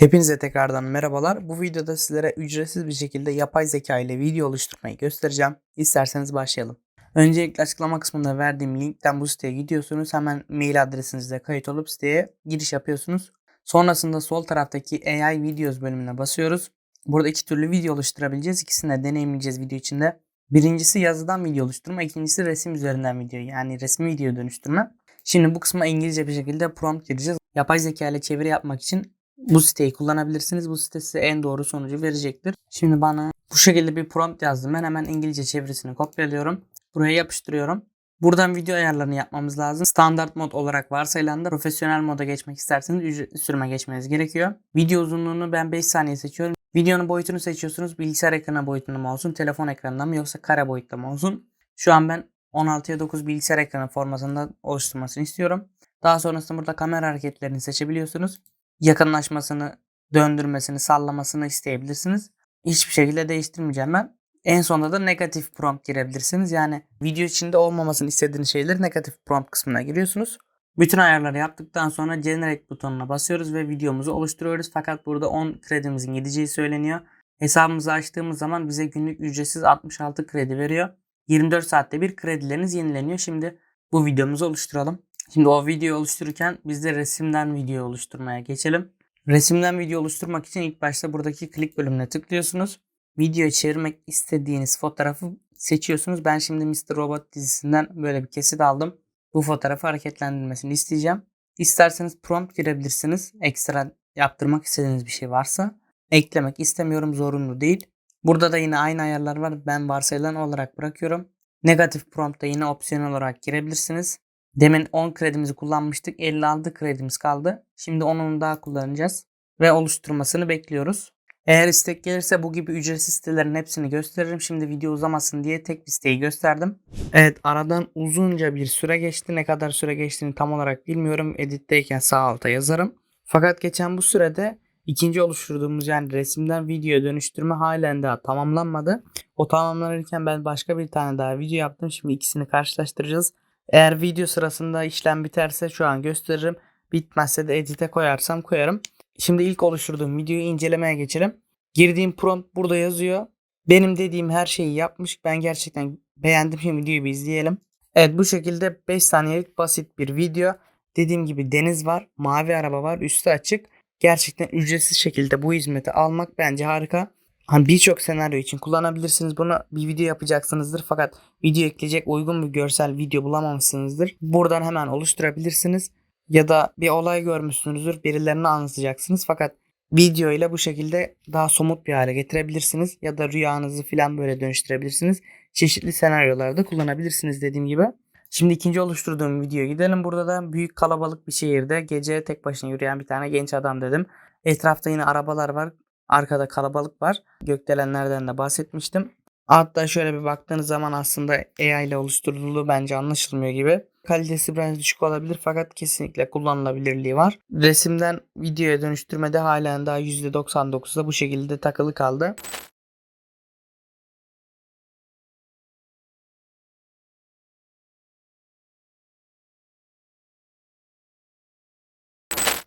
Hepinize tekrardan merhabalar. Bu videoda sizlere ücretsiz bir şekilde yapay zeka ile video oluşturmayı göstereceğim. İsterseniz başlayalım. Öncelikle açıklama kısmında verdiğim linkten bu siteye gidiyorsunuz. Hemen mail adresinizle kayıt olup siteye giriş yapıyorsunuz. Sonrasında sol taraftaki AI Videos bölümüne basıyoruz. Burada iki türlü video oluşturabileceğiz. İkisini de deneyimleyeceğiz video içinde. Birincisi yazıdan video oluşturma, ikincisi resim üzerinden video yani resmi video dönüştürme. Şimdi bu kısma İngilizce bir şekilde prompt gireceğiz. Yapay zeka ile çeviri yapmak için bu siteyi kullanabilirsiniz. Bu site size en doğru sonucu verecektir. Şimdi bana bu şekilde bir prompt yazdım. Ben hemen İngilizce çevirisini kopyalıyorum. Buraya yapıştırıyorum. Buradan video ayarlarını yapmamız lazım. Standart mod olarak varsayılan da profesyonel moda geçmek isterseniz ücretli sürüme geçmeniz gerekiyor. Video uzunluğunu ben 5 saniye seçiyorum. Videonun boyutunu seçiyorsunuz. Bilgisayar ekranı boyutunda mı olsun, telefon ekranında mı yoksa kare boyutta mı olsun? Şu an ben 16'ya 9 bilgisayar ekranı formatında oluşturmasını istiyorum. Daha sonrasında burada kamera hareketlerini seçebiliyorsunuz. Yakınlaşmasını, döndürmesini, sallamasını isteyebilirsiniz. Hiçbir şekilde değiştirmeyeceğim ben. En sonunda da negatif prompt girebilirsiniz. Yani video içinde olmamasını istediğiniz şeyleri negatif prompt kısmına giriyorsunuz. Bütün ayarları yaptıktan sonra Generate butonuna basıyoruz ve videomuzu oluşturuyoruz. Fakat burada 10 kredimizin gideceği söyleniyor. Hesabımızı açtığımız zaman bize günlük ücretsiz 66 kredi veriyor. 24 saatte bir kredileriniz yenileniyor. Şimdi bu videomuzu oluşturalım. Şimdi o videoyu oluştururken biz de resimden video oluşturmaya geçelim. Resimden video oluşturmak için ilk başta buradaki klik bölümüne tıklıyorsunuz. Videoyu çevirmek istediğiniz fotoğrafı seçiyorsunuz. Ben şimdi Mr. Robot dizisinden böyle bir kesit aldım. Bu fotoğrafı hareketlendirmesini isteyeceğim. İsterseniz prompt girebilirsiniz. Ekstra yaptırmak istediğiniz bir şey varsa. Eklemek istemiyorum zorunlu değil. Burada da yine aynı ayarlar var. Ben varsayılan olarak bırakıyorum. Negatif prompt'ta yine opsiyonel olarak girebilirsiniz. Demin 10 kredimizi kullanmıştık. 56 kredimiz kaldı. Şimdi 10'unu daha kullanacağız. Ve oluşturmasını bekliyoruz. Eğer istek gelirse bu gibi ücretsiz sitelerin hepsini gösteririm. Şimdi video uzamasın diye tek bir siteyi gösterdim. Evet aradan uzunca bir süre geçti. Ne kadar süre geçtiğini tam olarak bilmiyorum. Editteyken sağ alta yazarım. Fakat geçen bu sürede ikinci oluşturduğumuz yani resimden videoya dönüştürme halen daha tamamlanmadı. O tamamlanırken ben başka bir tane daha video yaptım. Şimdi ikisini karşılaştıracağız. Eğer video sırasında işlem biterse şu an gösteririm. Bitmezse de edite koyarsam koyarım. Şimdi ilk oluşturduğum videoyu incelemeye geçelim. Girdiğim prompt burada yazıyor. Benim dediğim her şeyi yapmış. Ben gerçekten beğendim. Şimdi videoyu bir izleyelim. Evet bu şekilde 5 saniyelik basit bir video. Dediğim gibi deniz var. Mavi araba var. Üstü açık. Gerçekten ücretsiz şekilde bu hizmeti almak bence harika. Hani birçok senaryo için kullanabilirsiniz. Bunu bir video yapacaksınızdır fakat video ekleyecek uygun bir görsel video bulamamışsınızdır. Buradan hemen oluşturabilirsiniz. Ya da bir olay görmüşsünüzdür. Birilerine anlatacaksınız fakat video ile bu şekilde daha somut bir hale getirebilirsiniz. Ya da rüyanızı falan böyle dönüştürebilirsiniz. Çeşitli senaryolarda kullanabilirsiniz dediğim gibi. Şimdi ikinci oluşturduğum videoya gidelim. Burada da büyük kalabalık bir şehirde gece tek başına yürüyen bir tane genç adam dedim. Etrafta yine arabalar var. Arkada kalabalık var. Gökdelenlerden de bahsetmiştim. Hatta şöyle bir baktığınız zaman aslında AI ile oluşturulduğu bence anlaşılmıyor gibi. Kalitesi biraz düşük olabilir fakat kesinlikle kullanılabilirliği var. Resimden videoya dönüştürmede halen daha %99'da bu şekilde takılı kaldı.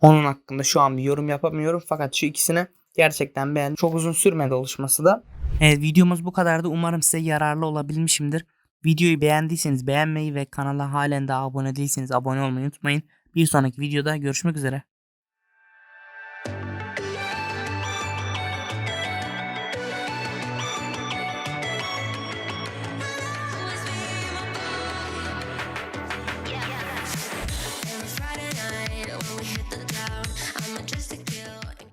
Onun hakkında şu an bir yorum yapamıyorum fakat şu ikisini gerçekten beğendim. Çok uzun sürmedi oluşması da. Evet videomuz bu kadardı. Umarım size yararlı olabilmişimdir. Videoyu beğendiyseniz beğenmeyi ve kanala halen daha abone değilseniz abone olmayı unutmayın. Bir sonraki videoda görüşmek üzere.